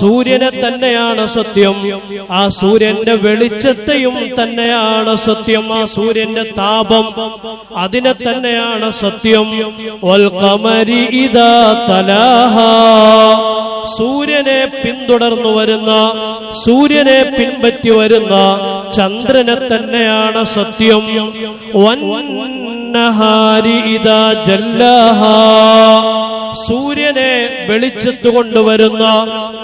സൂര്യനെ തന്നെയാണ് സത്യം. ആ സൂര്യന്റെ വെളിച്ചത്തെയും തന്നെയാണ് സത്യം. ആ സൂര്യന്റെ താപം അതിനെ തന്നെയാണ് സത്യം. വൽ ഖമരി ഇദാ തലാഹ. സൂര്യനെ പിന്തുടർന്നു വരുന്ന സൂര്യനെ പിൻപറ്റി വരുന്ന ചന്ദ്രനെ തന്നെയാണ് സത്യം. ജല്ലാഹ. സൂര്യനെ വെളിച്ചത്ത് കൊണ്ടുവരുന്ന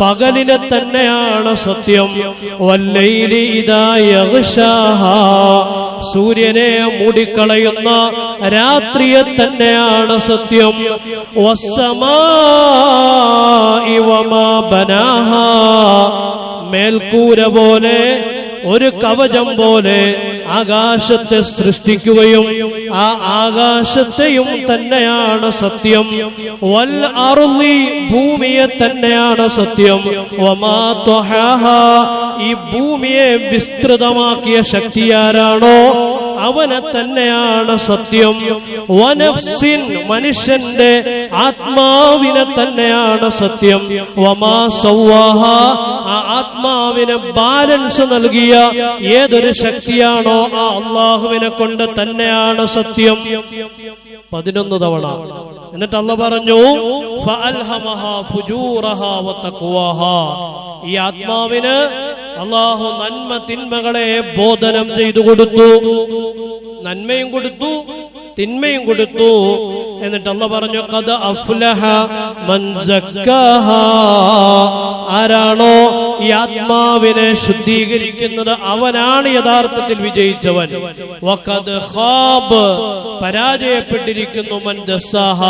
പകലിനെ തന്നെയാണ് സത്യം. സൂര്യനെ മൂടിക്കളയുന്ന രാത്രിയെ തന്നെയാണ് സത്യം. മേൽക്കൂര പോലെ ഒരു കവചം പോലെ ആകാശത്തെ സൃഷ്ടിക്കുകയും ആ ആകാശത്തെയും തന്നെയാണ് സത്യം. വൽ അറുതി ഭൂമിയെ തന്നെയാണ് സത്യം. ഈ ഭൂമിയെ വിസ്തൃതമാക്കിയ ശക്തിയാരാണോ? അവനെ തന്നെയാണ് സത്യം. വനഫ്സിൻ മനുഷ്യന്റെ ആത്മാവിനെ തന്നെയാണ് സത്യം. വമാ സൗവാഹ ആത്മാവിന് ബാലൻസ് നൽകിയ ഏതൊരു ശക്തിയാണോ ആ അള്ളാഹുവിനെ കൊണ്ട് തന്നെയാണ് സത്യം. പതിനൊന്ന് തവണ. എന്നിട്ട് അല്ല പറഞ്ഞു. ഈ ആത്മാവിന് അള്ളാഹു നന്മ തിന്മകളെ ബോധനം ചെയ്തു കൊടുത്തു. നന്മയും കൊടുത്തു തിന്മയും കൊടുത്തു. എന്നിട്ട് അല്ല പറഞ്ഞു കഥ അഫ്ലഹ. ആരാണോ ഈ ആത്മാവിനെ ശുദ്ധീകരിക്കുന്നത്? അവനാണ് യഥാർത്ഥത്തിൽ വിജയിച്ചവൻ. പരാജയപ്പെട്ടിരിക്കുന്നു മൻ ദസാഹ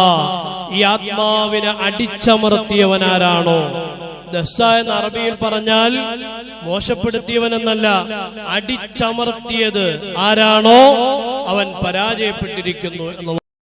ഈ ആത്മാവിനെ അടിച്ചമർത്തിയവനാരാണോ ദസ എന്ന അറബിയിൽ പറഞ്ഞാൽ മോശപ്പെടുത്തിയവൻ എന്നല്ല അടിച്ചമർത്തിയത് ആരാണോ? അവൻ പരാജയപ്പെട്ടിരിക്കുന്നു എന്ന്